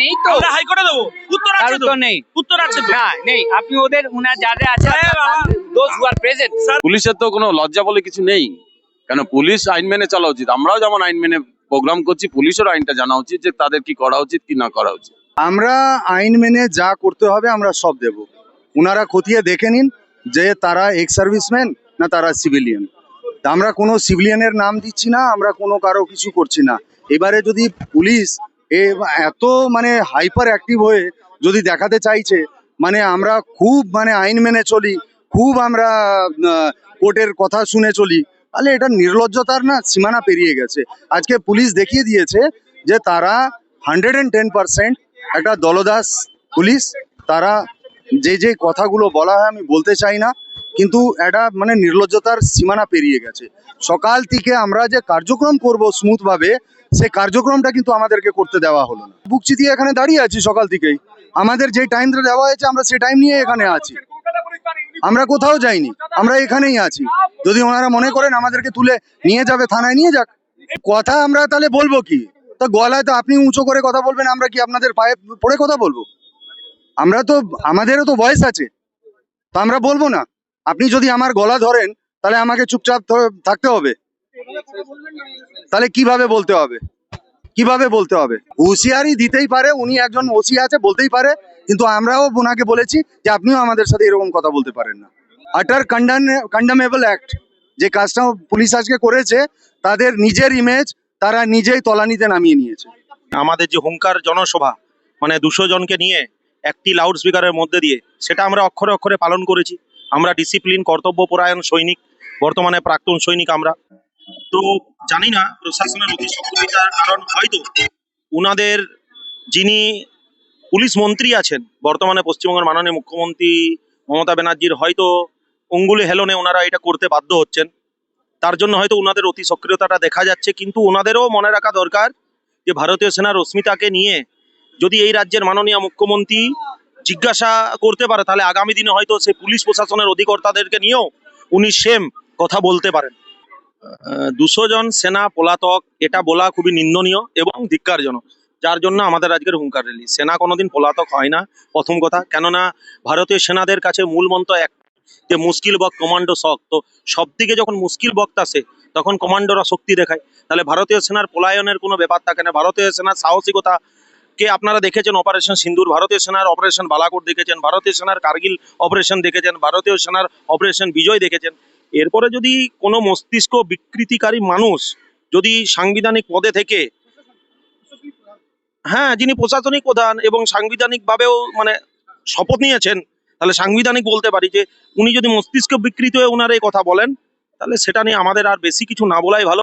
নেই তো। আমরা হাইকোর্টে দেবো। উত্তর আছে তো। উত্তর নেই। উত্তর আছে তো। না নেই। আপনি ওদের উনার যারা আছে দোজ হু আর প্রেজেন্ট পুলিশের তো কোনো লজ্জা বলে কিছু নেই। কেন পুলিশ আইন মেনে চলা উচিত? আমরাও যেমন আইন মেনে প্রোগ্রাম করছি পুলিশের আইনটা জানা উচিত যে তাদের কি করা উচিত কি না করা উচিত। আমরা আইন মেনে যা করতে হবে আমরা সব দেব। ওনারা খতিয়ে দেখে নিন যে তারা এক্স সার্ভিসম্যান না তারা সিভিলিয়ান আমরা কোনো সিভিলিয়ানের নাম দিচ্ছি না আমরা কোনো কারও কিছু করছি না। এবারে যদি পুলিশ এ এত মানে হাইপার অ্যাক্টিভ হয়ে যদি দেখাতে চাইছে মানে আমরা খুব মানে আইন মেনে চলি, খুব আমরা কোর্টের কথা শুনে চলি, তাহলে এটা নির্লজ্জতার না সীমানা পেরিয়ে গেছে। আজকে পুলিশ দেখিয়ে দিয়েছে যে তারা হান্ড্রেড অ্যান্ড টেন পার্সেন্ট একটা দলদাস পুলিশ, তারা যে যে কথাগুলো বলা হয় আমি বলতে চাই না, কিন্তু এটা মানে নির্লজ্জতার সীমানা পেরিয়ে গেছে। সকাল থেকে আমরা যে কার্যক্রম করব স্মুথ ভাবে সে কার্যক্রমটা কিন্তু আমাদেরকে করতে দেওয়া হলো না। বুকচি দিয়ে এখানে দাঁড়িয়ে আছি সকাল থেকেই। আমাদের যে টাইমটা দেওয়া হয়েছে, আমরা সেই টাইম নিয়ে এখানে আছি। আমরা কোথাও যাইনি, আমরা এখানেই আছি। যদি ওনারা মনে করেন আমাদেরকে তুলে নিয়ে যাবে, থানায় নিয়ে যাক। কথা আমরা তাহলে বলব কি? তো গলায় তো আপনি উঁচু করে কথা বলবেন, আমরা কি আপনাদের পায়ে পড়ে কথা বলব? আমরা তো, আমাদেরও তো ভয়েস আছে। তো আমরা বলব না। আপনি যদি আমার গলা ধরেন, তাহলে আমাকে চুপচাপ থাকতে হবে। তাহলে কীভাবে বলতে হবে? কীভাবে বলতে হবে? হুঁশিয়ারি দিতেই পারে, উনি একজন ওসি আছে, বলতেই পারে, কিন্তু আমরাও ওনাকে বলেছি যে আপনিও আমাদের সাথে এরকম কথা বলতে পারেন না। আটার কন্ডামেবল অ্যাক্ট যে কাজটা পুলিশ আজকে করেছে, তাদের নিজের ইমেজ তারা নিজেই তলানিতে নামিয়ে নিয়েছে। আমাদের যে হুঙ্কার জনসভা মানে দুশো জনকে নিয়ে একটি লাউড স্পিকারের মধ্যে দিয়ে, সেটা আমরা অক্ষরে অক্ষরে পালন করেছি। আমরা ডিসিপ্লিন কর্তব্যপরায়ণ সৈনিক, বর্তমানে প্রাক্তন সৈনিক আমরা। তো জানি না, প্রশাসনের অতি সক্রিয়তার কারণ হয়তো উনাদের যিনি পুলিশ মন্ত্রী আছেন, বর্তমানে পশ্চিমবঙ্গের মাননীয় মুখ্যমন্ত্রী মমতা ব্যানার্জির হয়তো অঙ্গুলি হেলনে ওনারা এটা করতে বাধ্য হচ্ছেন। তার জন্য হয়তো ওনাদের অতি সক্রিয়তাটা দেখা যাচ্ছে, কিন্তু ওনাদেরও মনে রাখা দরকার যে ভারতীয় সেনার রশ্মিতাকে নিয়ে যদি এই রাজ্যের মাননীয় মুখ্যমন্ত্রী জিজ্ঞাসা করতে পারে, তাহলে আগামী দিনে হয়তো সে পুলিশ প্রশাসনের অধিকর্তাদেরকে নিয়েও উনি সেম কথা বলতে পারেন। দুশো জন সেনা, পলাতক, এটা বলা খুবই নিন্দনীয় এবং ধিক্কারজনক। যার জন্য আমাদের আজকের হুঙ্কার রেলি সেনা কোনোদিন পলাতক হয় না, প্রথম কথা। কেননা, ভারতীয় সেনাদের কাছে মূল মন্ত্র এক, যে মুশকিল বক কমান্ডো শক তো সব দিকে যখন মুশকিল বক্ত আসে, তখন কমান্ডোরা শক্তি দেখায়। তাহলে ভারতীয় সেনার পলায়নের কোনো ব্যাপার থাকে না। ভারতীয় সেনার সাহসিকতা কে আপনারা দেখেছেন? অপারেশন সিন্দুর। ভারতীয় সেনার অপারেশন বালাকোট দেখেছেন। ভারতীয় সেনার কার্গিল অপারেশন দেখেছেন। ভারতীয় সেনার অপারেশন বিজয় দেখেছেন। এরপরে যদি কোনো মস্তিষ্ক বিকৃতিকারী মানুষ যদি সাংবিধানিক পদে থেকে হ্যাঁ যিনি প্রশাসনিক প্রধান এবং সাংবিধানিকভাবেও মানে শপথ নিয়েছেন, তাহলে সাংবিধানিক বলতে পারি যে উনি যদি মস্তিষ্ক বিকৃত হয়ে ওনার এই কথা বলেন, তাহলে সেটা নিয়ে আমাদের আর বেশি কিছু না বলাই ভালো।